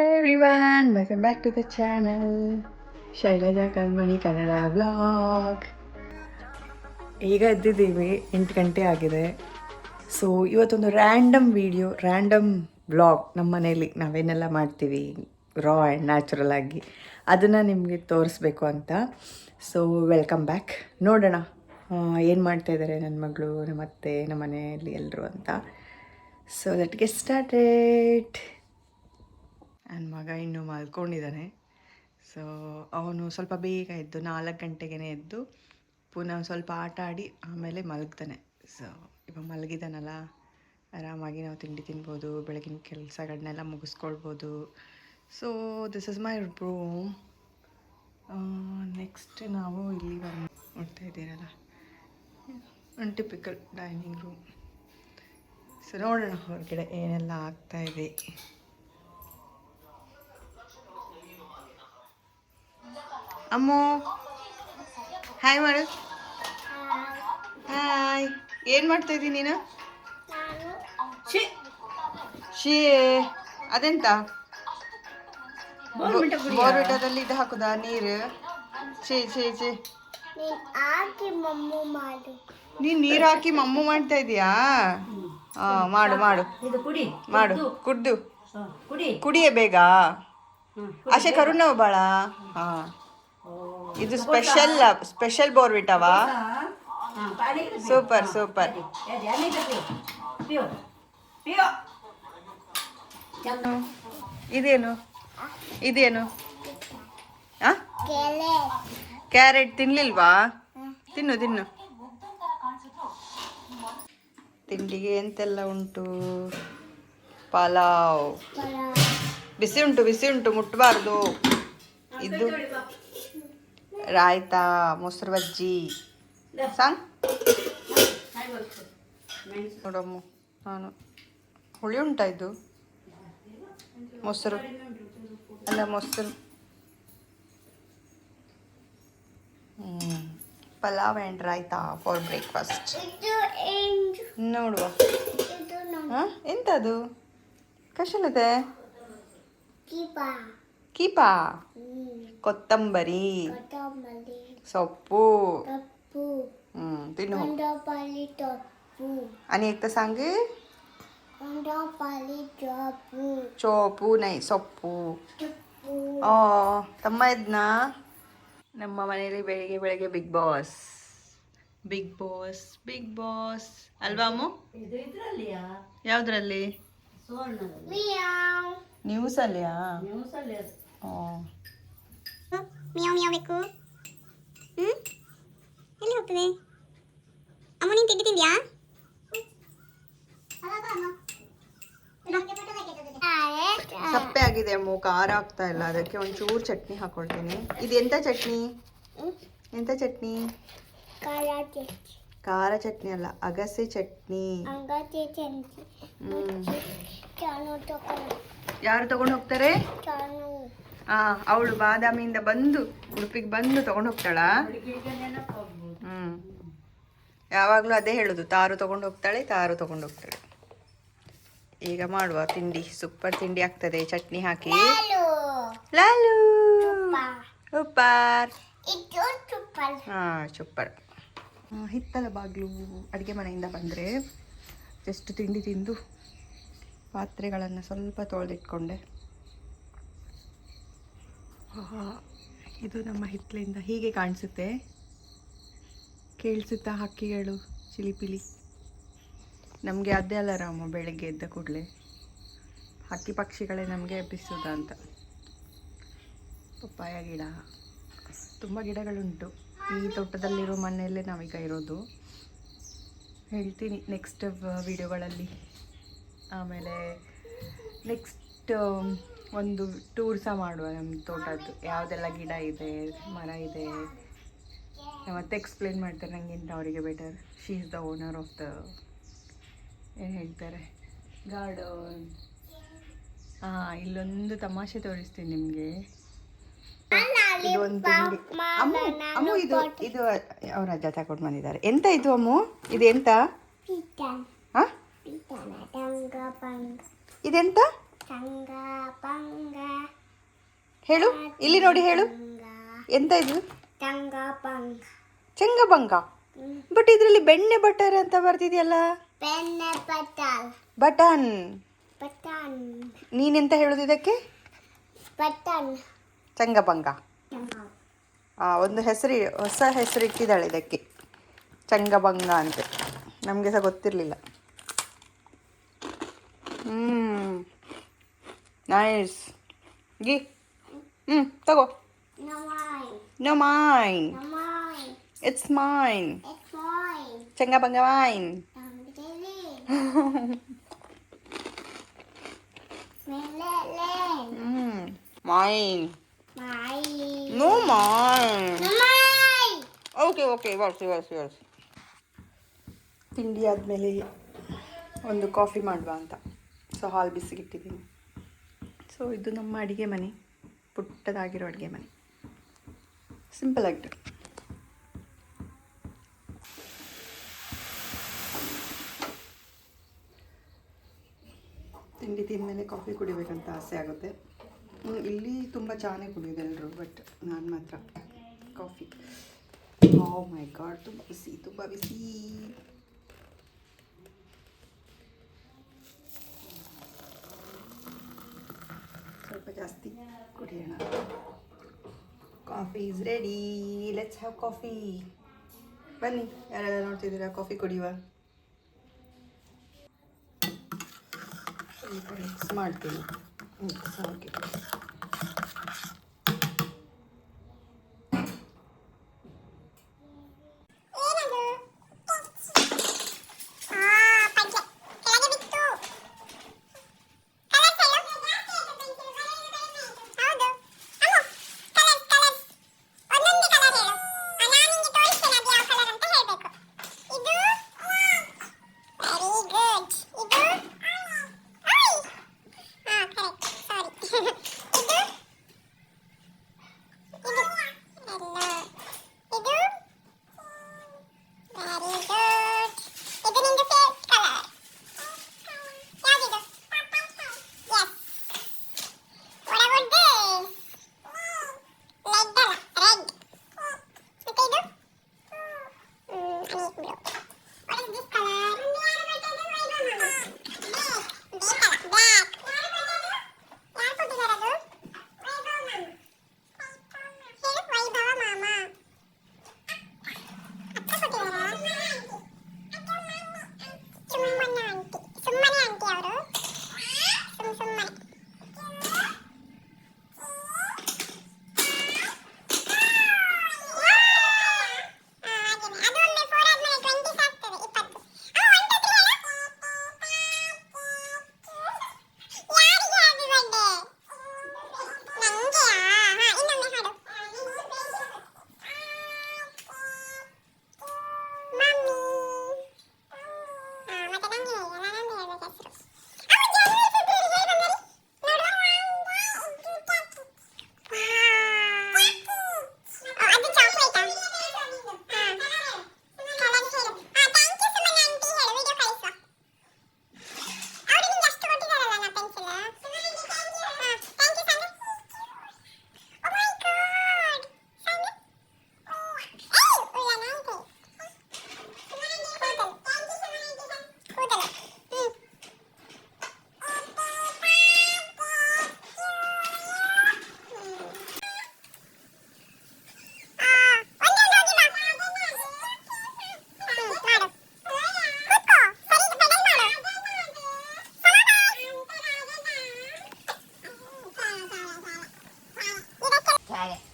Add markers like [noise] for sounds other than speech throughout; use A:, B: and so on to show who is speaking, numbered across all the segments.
A: Everyone, welcome back to the channel. Shailaja Kalmani Kannada vlog ಈಗ ಎದ್ದಿದ್ದೀವಿ ಎಂಟು ಗಂಟೆ ಆಗಿದೆ. ಸೊ ಇವತ್ತೊಂದು ರ್ಯಾಂಡಮ್ ವಿಡಿಯೋ ರ್ಯಾಂಡಮ್ ವ್ಲಾಗ್ ನಮ್ಮ ಮನೇಲಿ ನಾವೇನೆಲ್ಲ ಮಾಡ್ತೀವಿ ರಾ ಆ್ಯಂಡ್ ನ್ಯಾಚುರಲ್ ಆಗಿ. ಅದನ್ನು ನಿಮಗೆ ತೋರಿಸ್ಬೇಕು ಅಂತ. ಸೊ ವೆಲ್ಕಮ್ ಬ್ಯಾಕ್ ನೋಡೋಣ. ಏನು ಮಾಡ್ತಾ ಇದ್ದಾರೆ ನನ್ನ ಮಗಳು ನಮ್ಮ ಅತ್ತೆ ನಮ್ಮ ಮನೆಯಲ್ಲಿ ಎಲ್ಲರೂ ಅಂತ. ಸೊ ಲೆಟ್ ಗೆಟ್ ಸ್ಟಾರ್ಟೆಡ್ ನನ್ನ ಮಗ ಇನ್ನೂ ಮಲ್ಕೊಂಡಿದ್ದಾನೆ. ಸೊ ಅವನು ಸ್ವಲ್ಪ ಬೇಗ ಎದ್ದು ನಾಲ್ಕು ಗಂಟೆಗೇ ಎದ್ದು ಪುನಃ ಸ್ವಲ್ಪ ಆಟ ಆಡಿ ಆಮೇಲೆ ಮಲಗ್ತಾನೆ. ಸೊ ಇವಾಗ ಮಲಗಿದಾನಲ್ಲ, ಆರಾಮಾಗಿ ನಾವು ತಿಂಡಿ ತಿನ್ಬೋದು, ಬೆಳಗಿನ ಕೆಲಸಗಳನ್ನೆಲ್ಲ ಮುಗಿಸ್ಕೊಳ್ಬೋದು. So this is my room next ನಾವು ಇಲ್ಲಿ ಬಂದು ನೋಡ್ತಾ ಇದ್ದೀರಲ್ಲ. One typical dining room so ನೋಡೋಣ ಹೊರಗಡೆ ಏನೆಲ್ಲ ಆಗ್ತಾ ಅಮ್ಮು. ಹಾಯ್ ಮಾಡು ಹಾಯ್ ಏನು ಮಾಡ್ತಾ ಇದ್ದೀನಿ ನೀನು? ಶೀ ಅದೆಂತ? ಬೋರ್ವಿಟದಲ್ಲಿ ಇದು ಹಾಕುದಾ? ನೀರು? ಛೇ ಛೇ ಛೇ. ನೀನು ನೀರು ಹಾಕಿ ಮಮ್ಮು ಮಾಡ್ತಾ ಇದೀಯಾ ಹಾ ಮಾಡು ಮಾಡು. ಮಾಡು. ಕುಡ್ದು. ಕುಡಿಯೇ ಬೇಗ? ಆಶೆ ಕರುಣವ ಬಾಳ? ಹಾ. ಇದು ಸ್ಪೆಷಲ್ ಸ್ಪೆಷಲ್ ಬೋರ್ವಿಟವಾ ಸೂಪರ್ ಸೂಪರ್. ಇದೇನು? ಇದೇನು? ಕ್ಯಾರೆಟ್ ತಿನ್ಲಿಲ್ವಾ? ತಿನ್ನು ತಿನ್ನು. ತಿಂಡಿಗೆ ಎಂತೆಲ್ಲ ಉಂಟು? ಪಲಾವ್. ಬಿಸಿ ಉಂಟು ಬಿಸಿ ಉಂಟು ಮುಟ್ಟಬಾರ್ದು ಇದು ರಾಯ್ತಾ ಮೊಸರು ಬಜ್ಜಿ ಸಾಂಗ್? ನೋಡಮ್ಮ ನಾನು ಹುಳಿ ಉಂಟಾ ಇದು? ಮೊಸರು. ಅಲ್ಲ ಮೊಸರು. ಹ್ಞೂ pulao and raita for breakfast ನೋಡುವ. ಹಾಂ? ಎಂತದು? ಕಶಲತೆ? ಕೀಪ? ಕೊತ್ತಂಬರಿ. ಸೊಪ್ಪು. ಅನೇಕ ಸಾಂಗು? ಚೋಪು ನೈ ಸೊಪ್ಪು. ಓ ತಮ್ಮ ಇದ್ನ? ನಮ್ಮ ಮನೆಯಲ್ಲಿ ಬೆಳಿಗ್ಗೆ ಬೆಳಿಗ್ಗೆ big boss. Big boss big boss. ಅಲ್ವಾಮು ಯಾವ್ದ್ರಲ್ಲಿ? ನ್ಯೂಸ್ ಅಲ್ಲಿಯಾ ಓ
B: ಮಿಯಾವ್ ಮಿಯಾವ್ ಬೇಕು ಹ್ಞೂ ಎಲ್ಲಿ ಹೋಗ್ತದೆ? ಅಮ್ಮ, ನೀನು ತಿಂಡಿ ತಿಂದ್ಯಾ?
A: ಸಪ್ಪೆ ಆಗಿದೆ ಅಮ್ಮು, ಖಾರ ಆಗ್ತಾ ಇಲ್ಲ. ಅದಕ್ಕೆ ಒಂಚೂರು ಚಟ್ನಿ ಹಾಕೊಳ್ತೀನಿ. ಇದು ಎಂತ ಚಟ್ನಿ? ಎಂಥ ಚಟ್ನಿ? ಖಾರ ಚಟ್ನಿ ಅಲ್ಲ, ಅಗಸೆ ಚಟ್ನಿ. ಯಾರು ತಗೊಂಡು ಹೋಗ್ತಾರೆ? ಅವಳು ಬಾದಾಮಿಯಿಂದ ಬಂದು ಉಡುಪಿಗೆ ಬಂದು ತಗೊಂಡು ಹೋಗ್ತಾಳ. ಹ್ಮ್. ಯಾವಾಗಲೂ ಅದೇ ಹೇಳುದು ತಾರು ತಗೊಂಡು ಹೋಗ್ತಾಳೆ ತಾರು ತಗೊಂಡು ಹೋಗ್ತಾಳೆ. ಈಗ ಮಾಡುವ ತಿಂಡಿ ಸೂಪರ್ ತಿಂಡಿ ಆಗ್ತದೆ ಚಟ್ನಿ ಹಾಕಿ. ಲಾಲು. ಉಪ್ಪಾರ್ ಹಾ ಸೂಪರ್ ಹಿತ್ತಲ ಬಾಗಿಲು ಅಡುಗೆ ಮನೆಯಿಂದ ಬಂದರೆ ಜಸ್ಟ್ ತಿಂಡಿ ತಿಂದು ಪಾತ್ರೆಗಳನ್ನು ಸ್ವಲ್ಪ ತೊಳೆದಿಟ್ಕೊಂಡೆ. ಇದು ನಮ್ಮ ಹಿತ್ತಲಿಂದ ಹೀಗೆ ಕಾಣಿಸುತ್ತೆ. ಕೇಳಿಸುತ್ತಾ ಹಕ್ಕಿಗಳು ಚಿಲಿಪಿಲಿ. ನಮಗೆ ಅದೇ ಅಲಾರಾಮ ಬೆಳಗ್ಗೆ ಎದ್ದ ಕೂಡಲೇ. ಹಕ್ಕಿ ಪಕ್ಷಿಗಳೇ ನಮಗೆ ಎಬ್ಬಿಸೋದ ಅಂತ. ಪಪ್ಪಾಯ ಗಿಡ. ತುಂಬ ಗಿಡಗಳುಂಟು. ಈ ತೋಟದಲ್ಲಿರೋ ಮನೆಯಲ್ಲೇ ನಾವೀಗ ಇರೋದು. ಹೇಳ್ತೀನಿ ನೆಕ್ಸ್ಟ್ ವಿಡಿಯೋಗಳಲ್ಲಿ ಆಮೇಲೆ ನೆಕ್ಸ್ಟ್ ಒಂದು ಟೂರ್ ಸಹ ಮಾಡುವ ನಮ್ಮ ತೋಟದ್ದು. ಯಾವುದೆಲ್ಲ ಗಿಡ ಇದೆ ಮರ ಇದೆ. ಮತ್ತೆ ಎಕ್ಸ್ಪ್ಲೇನ್ ಮಾಡ್ತಾರೆ ನನಗಿಂತ ಅವರಿಗೆ better she is the owner of the ಏನು ಹೇಳ್ತಾರೆ? ಗಾರ್ಡನ್ ಹಾಂ ಇಲ್ಲೊಂದು ತಮಾಷೆ ತೋರಿಸ್ತೀನಿ ನಿಮಗೆ. ಇದು ಒಂದು ತಿಂಡಿ. ಅಮ್ಮು ಅಮ್ಮು ಇದು ಇದು ಅವ್ರ ಅಜ್ಜ ತಗೊಂಡು ಬಂದಿದ್ದಾರೆ. ಎಂತ ಇದು ಅಮ್ಮು? ಇದು ಎಂತ ಹಾಂ ಇದೆಂತ?
B: ಪಂಗ
A: ಹೇಳು ಇಲ್ಲಿ ನೋಡಿ ಹೇಳು. ಎಂತ ಇದು?
B: ತಂಗ ಪಂಗ.
A: ಚೆಂಗಬಂಗ ಬಟ್ ಇದರಲ್ಲಿ ಬೆಣ್ಣೆ ಬಟರ್ ಅಂತ ಬರ್ತಿದೆಯಲ್ಲ
B: ಬೆಣ್ಣೆ
A: ಬಟನ್.
B: ಪಟನ್
A: ನೀನೆಂತ ಹೇಳುದು ಇದಕ್ಕೆ?
B: ಪಟನ್
A: ಚಂಗಬಂಗ ಆ, ಒಂದು ಹೆಸರು ಹೊಸ ಹೆಸರು ಇಟ್ಟಿದ್ದಾಳೆ ಇದಕ್ಕೆ. ಚಂಗಭಂಗ ಅಂತ. ನಮಗೆ ಸಹ ಗೊತ್ತಿರಲಿಲ್ಲ. ಹ್ಞೂ ನೈಸ್ ಗಿ ಹ್ಞೂ ತಗೋ
B: ನಮೈ
A: no main
B: ನಮೈ
A: it's main
B: it's my
A: ಚಂಗಭಂಗ main
B: ತಂಗಿಲಿ [laughs] ಮೆಲ್ಲೆ
A: ಹ್ಞೂ ಮೈನ್
B: ಮೈ
A: ನೋ ಮೈನ್
B: ನಮೈ
A: ಓಕೆ ಓಕೆ ಬರ್ಸಿ ಬರ್ಸಿ ಬರ್ಸಿ ತಿಂಡಿ ಆದಮೇಲೆ ಒಂದು ಕಾಫಿ ಮಾಡುವ ಅಂತ ಸೊ ಹಾಲು ಬಿಸಿಗಿಟ್ಟಿದ್ದೀನಿ ಸೊ ಇದು ನಮ್ಮ ಅಡುಗೆ ಮನೆ. ಪುಟ್ಟದಾಗಿರೋ ಅಡುಗೆ ಮನೆ. ಸಿಂಪಲ್ ಆಗಿದೆ ತಿಂಡಿ ತಿಂದಮೇಲೆ ಕಾಫಿ ಕುಡಿಬೇಕಂತ ಆಸೆ ಆಗುತ್ತೆ. ಇಲ್ಲಿ ತುಂಬ ಚಾನೇ ಕುಡಿಯೋದು ಎಲ್ಲರೂ ಬಟ್ ನಾನು ಮಾತ್ರ. ಕಾಫಿ. ಓ ಮೈ ಗಾಡ್ ತುಂಬ ಬಿಸಿ ತುಂಬ ಬಿಸಿ. ಜಾಸ್ತಿ ಕುಡಿಯೋಣ. Coffee is ready let's have coffee ಬನ್ನಿ, ಯಾರೆಲ್ಲ ನೋಡ್ತಿದ್ದೀರಾ? ಕಾಫಿ ಕುಡಿಯುವ. ಸ್ವಲ್ಪ ಮಿಕ್ಸ್ ಮಾಡ್ತೀನಿ. ಮಿಕ್ಸ್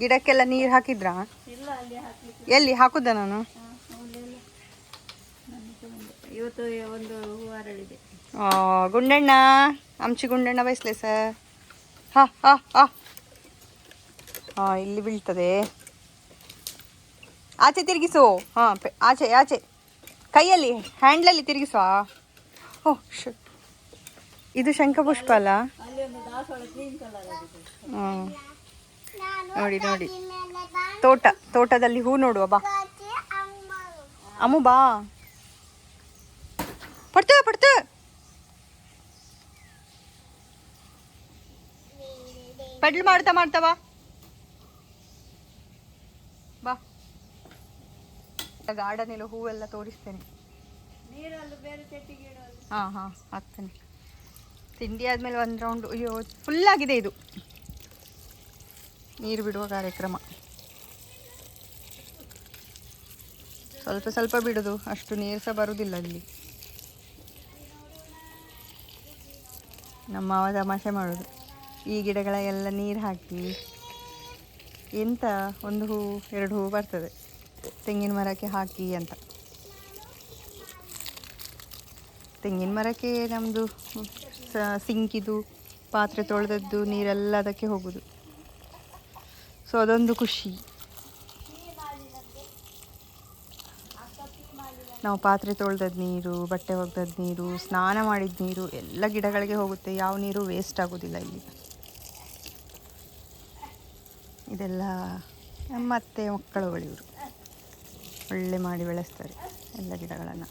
A: ಗಿಡಕ್ಕೆಲ್ಲ ನೀರು ಹಾಕಿದ್ರಾ? ಎಲ್ಲಿ? ಹಾಕುದ ನಾನು?
C: ಇವತ್ತು ಒಂದು ಹೂ ಅರಳಿದೆ
A: ಆ, ಗುಂಡಣ್ಣ ಅಂಚಿ ಗುಂಡಣ್ಣ ಬಯಸ್ಲೆ ಸರ್. ಹಾ ಹಾ ಹಾ. ಹಾ ಇಲ್ಲಿ ಬೀಳ್ತದೆ. ಆಚೆ ತಿರುಗಿಸು. ಹಾ ಆಚೆ ಆಚೆ. ಕೈಯಲ್ಲಿ ಹ್ಯಾಂಡ್ಲಲ್ಲಿ ತಿರುಗಿಸುವ. ಓ ಶು. ಇದು ಶಂಖಪುಷ್ಪ ಅಲ್ಲ?
C: ಅಲ್ಲಿ ಒಂದು ದಾಸವಾಳ ಗ್ರೀನ್ ಕಲರ್ ಆಗಿದೆ
A: ಹ್ಮ್. ನೋಡಿ ನೋಡಿ. ತೋಟ ತೋಟದಲ್ಲಿ ಹೂ ನೋಡುವ ಬಾ.
B: ಅಮ್ಮ
A: ಬಾ. ಪಡ್ತ ಪಡ್ತ. ಪಡ್ಲು ಮಾಡ್ತಾ ಮಾಡ್ತಾ ಬಾ. ಬಾ. ಗಾರ್ಡನ್ ಎಲ್ಲ ಹೂವೆಲ್ಲ ತೋರಿಸ್ತೇನೆ. ಹಾಂ ಹಾಂ ಹಾಕ್ತೇನೆ. ತಿಂಡಿ ಆದಮೇಲೆ ಒಂದು ರೌಂಡ್ ಅಯ್ಯೋ ಫುಲ್ ಆಗಿದೆ ಇದು. ನೀರು ಬಿಡುವ ಕಾರ್ಯಕ್ರಮ. ಸ್ವಲ್ಪ ಸ್ವಲ್ಪ ಬಿಡೋದು, ಅಷ್ಟು ನೀರು ಸಹ ಬರುವುದಿಲ್ಲ ಇಲ್ಲಿ. ನಮ್ಮ ಮಾವ ತಮಾಷೆ ಮಾಡೋದು. ಈ ಗಿಡಗಳಿಗೆಲ್ಲ ನೀರು ಹಾಕಿ, ಎಂತ ಒಂದು ಹೂ, ಎರಡು ಹೂ ಬರ್ತದೆ. ತೆಂಗಿನ ಮರಕ್ಕೆ ಹಾಕಿ ಅಂತ. ತೆಂಗಿನ ಮರಕ್ಕೆ ನಮ್ಮದು ಸಿಂಕಿದು, ಪಾತ್ರೆ ತೊಳೆದದ್ದು ನೀರೆಲ್ಲ ಅದಕ್ಕೆ ಹೋಗೋದು. ಸೊ, ಅದೊಂದು ಖುಷಿ. ನಾವು ಪಾತ್ರೆ ತೊಳೆದದ್ದು ನೀರು, ಬಟ್ಟೆ ಒಗೆದದ್ದು ನೀರು, ಸ್ನಾನ ಮಾಡಿದ ನೀರು, ಎಲ್ಲ ಗಿಡಗಳಿಗೆ ಹೋಗುತ್ತೆ. ಯಾವ ನೀರು ವೇಸ್ಟ್ ಆಗೋದಿಲ್ಲ ಇಲ್ಲಿ. ಇದೆಲ್ಲ ನಮ್ಮ ಅತ್ತೆ ಮಕ್ಕಳುಗಳು ಇವರು ಒಳ್ಳೆ ಮಾಡಿ ಬೆಳೆಸ್ತಾರೆ ಎಲ್ಲ ಗಿಡಗಳನ್ನು.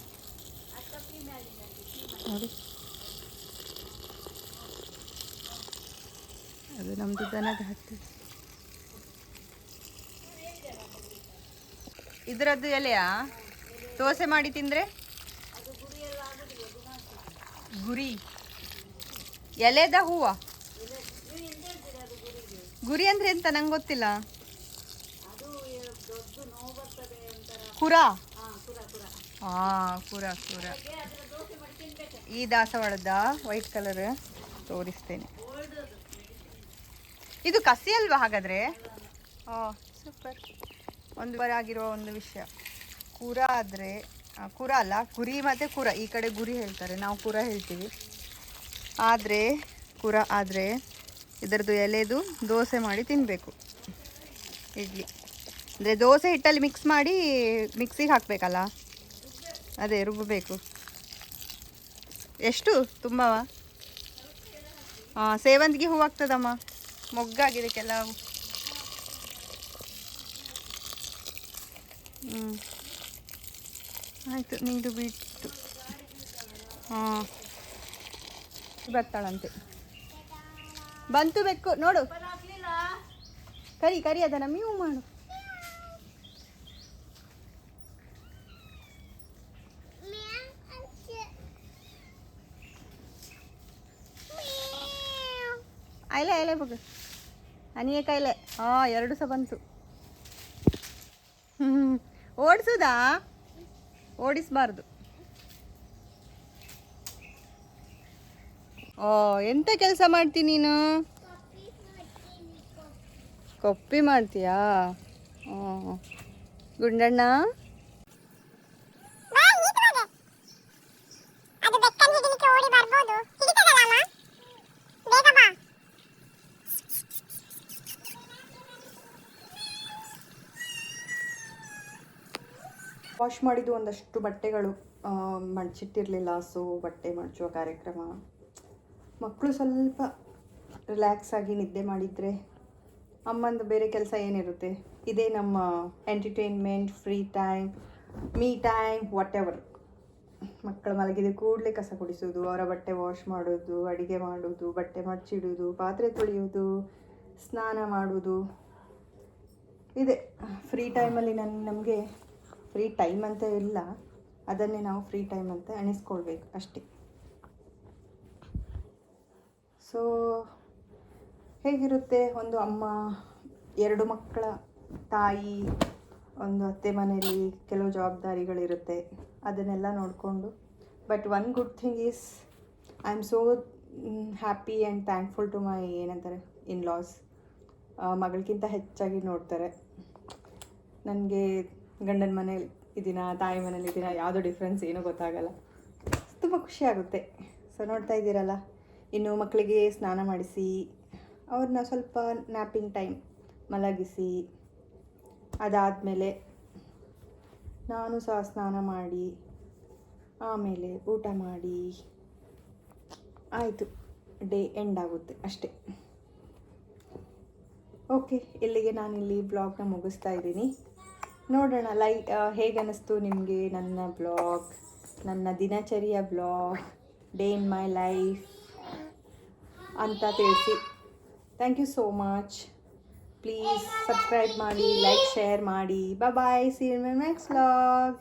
A: ನೋಡಿ. ಅದು ನಮ್ಮದು ದನದ ಹತ್ತಿ. ಇದರದ್ದು ಎಲೆಯಾ? ದೋಸೆ ಮಾಡಿ ತಿಂದರೆ? ಗುರಿ. ಎಲೆದ ಹೂವ? ಗುರಿ ಅಂದರೆ ಎಂತ? ನಂಗೆ ಗೊತ್ತಿಲ್ಲ. ಕುರ? ಹಾ ಕುರ ಕುರ. ಈ ದಾಸವಾಳದ ವೈಟ್ ಕಲರ್ ತೋರಿಸ್ತೇನೆ. ಇದು ಕಸಿ ಅಲ್ವಾ ಹಾಗಾದ್ರೆ? ಓ, ಸೂಪರ್. ಒಂದು ಆಗಿರುವ ಒಂದು ವಿಷಯ. ಕುರ ಆದರೆ ಕುರ ಅಲ್ಲ, ಕುರಿ ಮತ್ತು ಕುರ. ಈ ಕಡೆ ಗುರಿ ಹೇಳ್ತಾರೆ, ನಾವು ಕುರ ಹೇಳ್ತೀವಿ. ಆದರೆ, ಕುರ ಆದರೆ ಇದರದ್ದು ಎಲೆದು ದೋಸೆ ಮಾಡಿ ತಿನ್ನಬೇಕು ಇಡ್ಲಿ. ಅಂದರೆ ದೋಸೆ ಹಿಟ್ಟಲ್ಲಿ ಮಿಕ್ಸ್ ಮಾಡಿ ಮಿಕ್ಸಿಗೆ ಹಾಕಬೇಕಲ್ಲ? ಅದೇ, ರುಬ್ಬಬೇಕು. ಎಷ್ಟು? ತುಂಬವಾ? ಹಾಂ ಸೇವಂತಿಗೆ ಹೂವು ಆಗ್ತದಮ್ಮ? ಮೊಗ್ಗಾಗಿದೆ ಕೆಲವು. ಹ್ಞೂ ಆಯಿತು ನೀರು ಬಿಟ್ಟು. ಹಾಂ. ಬರ್ತಾಳಂತೆ. ಬಂತು ಬೆಕ್ಕು ನೋಡು. ಕರಿ ಕರಿ ಅದನ್ನ ಮೀವು ಮಾಡು. ಐಲೆ ಐಲೆ ಬಗ್ಗ ಅನಿಯ ಕಾಯಿಲೆ ಹಾಂ ಎರಡು ಸಹ ಬಂತು. ಓಡಿಸೋದಾ? ಓಡಿಸಬಾರ್ದು. ಓ ಎಂತ ಕೆಲಸ ಮಾಡ್ತೀನಿ ನೀನು? ಕೊಪ್ಪಿ ಮಾಡ್ತೀಯಾ? ಗುಂಡಣ್ಣ
B: ಬಾ ಈತ ಹೋದೆ ಅದು ಬೆಕ್ಕನ್ನು ಹಿಡಿಲಿಕ್ಕೆ ಓಡಿ ಬರ್ಬೋದು ಹಿಡಿತದಲ್ಲ ಅಮ್ಮ ಬೇಗ ಬಾ
A: ವಾಶ್ ಮಾಡಿದ್ದು ಒಂದಷ್ಟು ಬಟ್ಟೆಗಳು ಮಡಚಿಟ್ಟಿರಲಿಲ್ಲ ಸೊ ಬಟ್ಟೆ ಮಡಚುವ ಕಾರ್ಯಕ್ರಮ. ಮಕ್ಕಳು ಸ್ವಲ್ಪ ರಿಲ್ಯಾಕ್ಸ್ ಆಗಿ ನಿದ್ದೆ ಮಾಡಿದರೆ ಅಮ್ಮಂದು ಬೇರೆ ಕೆಲಸ ಏನಿರುತ್ತೆ? ಇದೇ ನಮ್ಮ entertainment free time me time whatever ಮಕ್ಕಳು ಮಲಗಿದ ಕೂಡಲೇ ಕಸ ಕುಡಿಸೋದು ಅವರ ಬಟ್ಟೆ ವಾಶ್ ಮಾಡೋದು ಅಡುಗೆ ಮಾಡೋದು ಬಟ್ಟೆ ಮಡ್ಚಿಡೋದು ಪಾತ್ರೆ ತೊಳೆಯೋದು ಸ್ನಾನ ಮಾಡೋದು ಇದೆ. ಫ್ರೀ ಟೈಮಲ್ಲಿ ನನ್ನ ನಮಗೆ ಫ್ರೀ ಟೈಮ್ ಅಂತ ಇಲ್ಲ. ಅದನ್ನೇ ನಾವು ಫ್ರೀ ಟೈಮ್ ಅಂತ ಎಣಿಸ್ಕೊಳ್ಬೇಕು ಅಷ್ಟೇ. ಸೊ ಹೇಗಿರುತ್ತೆ ಒಂದು ಅಮ್ಮ, ಎರಡು ಮಕ್ಕಳ ತಾಯಿ, ಒಂದು ಅತ್ತೆ ಮನೆಯಲ್ಲಿ ಕೆಲವು ಜವಾಬ್ದಾರಿಗಳಿರುತ್ತೆ ಅದನ್ನೆಲ್ಲ ನೋಡಿಕೊಂಡು. But one good thing is I am so happy and thankful to my ಏನಂತಾರೆ ಇನ್ ಲಾಸ್ ಮಗಳಿಗಿಂತ ಹೆಚ್ಚಾಗಿ ನೋಡ್ತಾರೆ. ನನಗೆ ಗಂಡನ ಮನೇಲಿ ಇದ್ದೀನ, ತಾಯಿ ಮನೇಲಿ ಇದ್ದೀನ, ಯಾವುದೋ ಡಿಫ್ರೆನ್ಸ್ ಏನೂ ಗೊತ್ತಾಗಲ್ಲ. ತುಂಬ ಖುಷಿ ಆಗುತ್ತೆ. ಸೊ ನೋಡ್ತಾ ಇದ್ದೀರಲ್ಲ, ಇನ್ನು ಮಕ್ಕಳಿಗೆ ಸ್ನಾನ ಮಾಡಿಸಿ, ಅವ್ರನ್ನ ಸ್ವಲ್ಪ ನ್ಯಾಪಿಂಗ್ ಟೈಮ್ ಮಲಗಿಸಿ, ಅದಾದಮೇಲೆ ನಾನು ಸಹ ಸ್ನಾನ ಮಾಡಿ, ಆಮೇಲೆ ಊಟ ಮಾಡಿ, ಆಯಿತು. ಡೇ ಎಂಡ್ ಆಗುತ್ತೆ ಅಷ್ಟೇ. ಓಕೆ ಇಲ್ಲಿಗೆ ನಾನಿಲ್ಲಿ ಬ್ಲಾಗ್ನ ಮುಗಿಸ್ತಾ ಇದ್ದೀನಿ. ನೋಡೋಣ ಲೈ ಹೇಗೆ ಅನ್ನಿಸ್ತು ನಿಮಗೆ ನನ್ನ ಬ್ಲಾಗ್ ನನ್ನ ದಿನಚರಿಯ blog day in my life ಅಂತ ತಿಳಿಸಿ. Thank you so much please subscribe ಮಾಡಿ ಲೈಕ್ ಶೇರ್ ಮಾಡಿ. Bye C next vlog